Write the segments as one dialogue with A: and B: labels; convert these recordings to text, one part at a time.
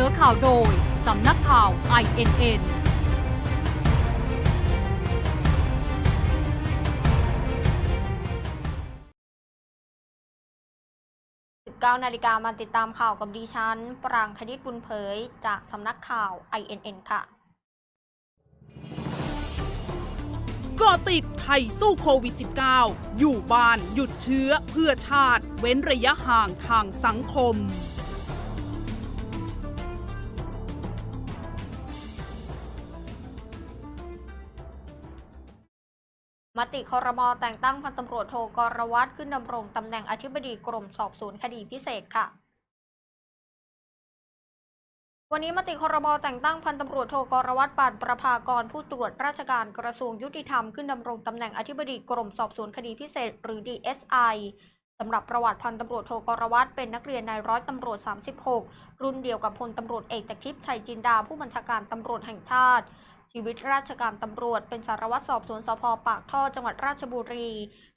A: นอข่าวโดย สำนักข่าว INN
B: 19นาฬิกามาติดตามข่าวกับดิฉัน ปรางคณิตบุญเผย จากสำนักข่าว INN ค่ะ
C: กาะติดไทยสู้โควิด -19 อยู่บ้านหยุดเชื้อเพื่อชาติ เว้นระยะห่างทางสังคม
B: มติคอรมอแต่งตั้งพันตำรวจโทกรวัตรขึ้นดำรงตำแหน่งอธิบดีกรมสอบสวนคดีพิเศษค่ะ วันนี้มติคอรมอแต่งตั้งพันตำรวจโทกรวัตรปานประภากรผู้ตรวจราชการกระทรวงยุติธรรมขึ้นดำรงตำแหน่งอธิบดีกรมสอบสวนคดีพิเศษ หรือ DSI สำหรับประวัติพันตำรวจโทกรวัตรเป็นนักเรียนนายร้อยตำรวจ 36 รุ่นเดียวกับพลตำรวจเอกจากทิพย์ชัยจินดาผู้บัญชาการตำรวจแห่งชาติ ชีวิตราชการตำรวจ เป็นสารวัตรสอบสวนสพปากท่อจังหวัดราชบุรี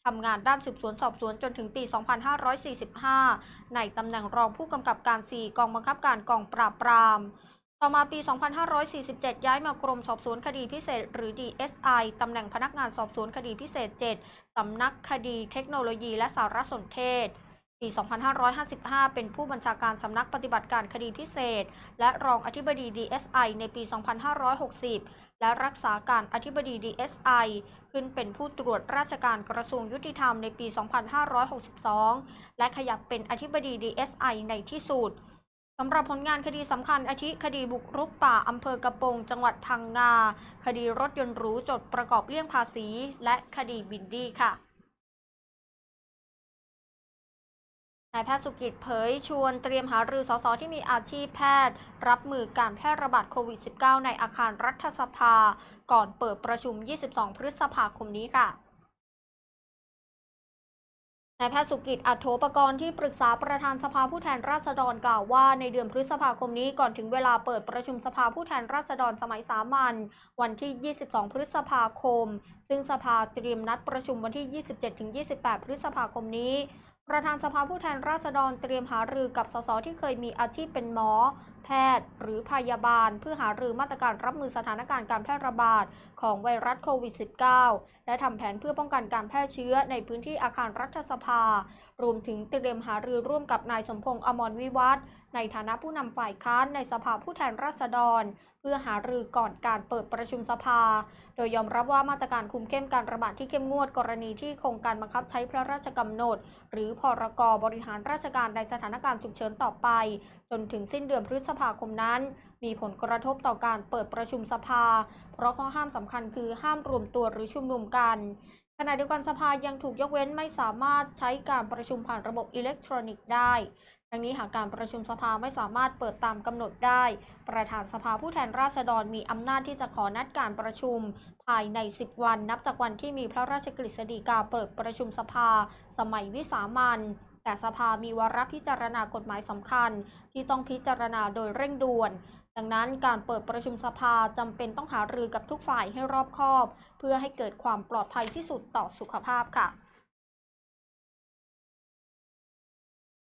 B: ทำงานด้านสืบสวนสอบสวนจนถึงปี 2545 ในตำแหน่งรองผู้กำกับการ 4 กองบังคับการกองปราบปราม ต่อมาปี 2547 ย้ายมากรมสอบสวนคดีพิเศษ หรือ DSI ตำแหน่งพนักงานสอบสวนคดีพิเศษ 7 สำนักคดีเทคโนโลยีและสารสนเทศ ปี 2555 เป็นผู้บัญชาการสำนักปฏิบัติการคดีพิเศษ และรองอธิบดี DSI ในปี 2560 และรักษาการอธิบดี DSI ขึ้นเป็นผู้ตรวจราชการกระทรวงยุติธรรมในปี 2562 และขยับเป็นอธิบดี DSI ในที่สุดสำหรับผลงานคดีสำคัญอาทิคดีบุกรุกป่าอำเภอกระโปงจังหวัดพังงา คดีรถยนต์หรูจดประกอบเลี่ยงภาษี และคดีบินดี้ค่ะ นายแพทย์สุกิจเผยชวนเตรียมหารือสสที่มีอาชีพแพทย์ รับมือการแพร่ระบาดโควิด -19 ในอาคารรัฐสภา ก่อนเปิดประชุม 22 พฤษภาคมนี้ค่ะนายแพทย์สุกิจอัตโธปกรณ์ที่ปรึกษาประธานสภาผู้แทนราษฎรกล่าวว่าในเดือนพฤษภาคมนี้ก่อนถึงเวลาเปิดประชุมสภาผู้แทนราษฎรสมัยสามัญวันที่ 22 พฤษภาคม ซึ่งสภาเตรียมนัดประชุมวันที่ 27-28 พฤษภาคมนี้ ประธานสภาผู้แทนราษฎรเตรียมหารือกับสสที่เคยมีอาชีพเป็นหมอ แพทย์ หรือพยาบาล เพื่อหารือมาตรการรับมือสถานการณ์การแพร่ระบาดของไวรัสโควิด -19 และทำแผนเพื่อป้องกันการแพร่เชื้อในพื้นที่อาคารรัฐสภา รวมถึงเตรียมหารือร่วมกับนายสมพงษ์อมรวิวัฒน์ในฐานะผู้นำฝ่ายค้านในสภาผู้แทนราษฎร เพื่อหารือก่อนการเปิดประชุมสภา โดยยอมรับว่ามาตรการคุมเข้มการระบาดที่เข้มงวดกรณีที่โครงการบังคับใช้พระราชกำหนด หรือพรกบริหารราชการในสถานการณ์ฉุกเฉินต่อไป จนถึงสิ้นเดือนพฤษภาคมนั้น มีผลกระทบต่อการเปิดประชุมสภา เพราะข้อห้ามสำคัญคือห้ามรวมตัวหรือชุมนุมกัน ขณะเดียวกันสภายังถูกยกเว้นไม่สามารถใช้การประชุมผ่านระบบอิเล็กทรอนิกส์ได้ทั้งนี้หากการประชุมสภาไม่สามารถเปิดตามกำหนดได้ ประธานสภาผู้แทนราษฎรมีอำนาจที่จะขอนัดการประชุม ภายใน 10 วันนับจากวันที่มีพระราชกฤษฎีกาเปิดประชุมสภา สมัยวิสามันแต่สภามีวาระพิจารณากฎหมายสำคัญ ที่ต้องพิจารณาโดยเร่งด่วน ดังนั้นการเปิดประชุมสภาจำเป็นต้องหารือกับทุกฝ่ายให้รอบคอบ เพื่อให้เกิดความปลอดภัยที่สุดต่อสุขภาพค่ะ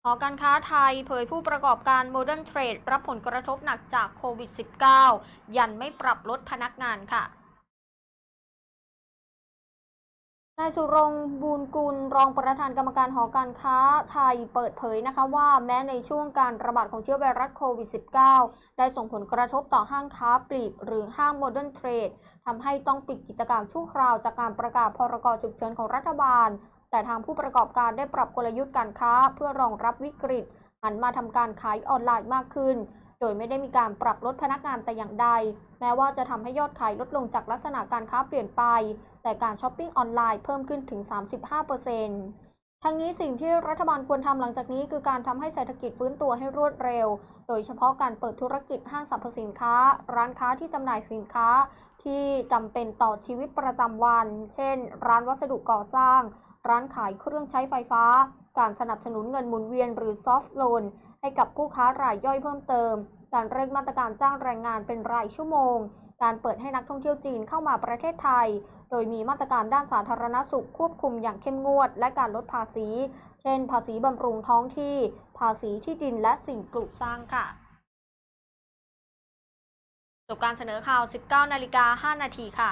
B: หอการค้าไทยเผยผู้ประกอบการโมเดิร์นเทรดรับผลกระทบหนักจากโควิด -19 ยันไม่ปรับลดพนักงานค่ะ นายสุรงค์บูรกุลรองประธานกรรมการหอการค้าไทยเปิดเผยนะคะว่าแม้ในช่วงการระบาดของเชื้อไวรัสโควิด -19 ได้ส่งผลกระทบต่อห้างค้าปลีกหรือห้าง Modern Trade ทำให้ต้องปิดกิจการชั่วคราวจากการประกาศพรกฉุกเฉินของรัฐบาล แต่ทางผู้ประกอบการได้ปรับกลยุทธ์การค้าเพื่อรองรับวิกฤตหันมาทำการขายออนไลน์มากขึ้น โดยไม่ได้มีการปรับลดพนักงานแต่อย่างใด แม้ว่าจะทำให้ยอดขายลดลงจากลักษณะการค้าเปลี่ยนไป แต่การช้อปปิ้งออนไลน์เพิ่มขึ้นถึง 35%ทั้งนี้สิ่งที่รัฐบาลควรทำหลังจากนี้คือการทำให้เศรษฐกิจฟื้นตัวให้รวดเร็ว โดยเฉพาะการเปิดธุรกิจห้างสรรพสินค้า ร้านค้าที่จำหน่ายสินค้า ที่จำเป็นต่อชีวิตประจำวัน เช่น ร้านวัสดุก่อสร้าง ร้านขายเครื่องใช้ไฟฟ้า การสนับสนุนเงินหมุนเวียนหรือซอฟท์โลน ให้กับผู้ค้ารายย่อยเพิ่มเติม การเร่งมาตรการจ้างแรงงานเป็นรายชั่วโมง การเปิดให้นักท่องเที่ยวจีนเข้ามาประเทศไทย โดยมีมาตรการด้านสาธารณสุขควบคุมอย่างเข้มงวด และการลดภาษี เช่น ภาษีบำรุงท้องที่ ภาษีที่ดินและสิ่งปลูกสร้างค่ะจบการเสนอข่าว 19 นาฬิกา 5 นาทีค่ะ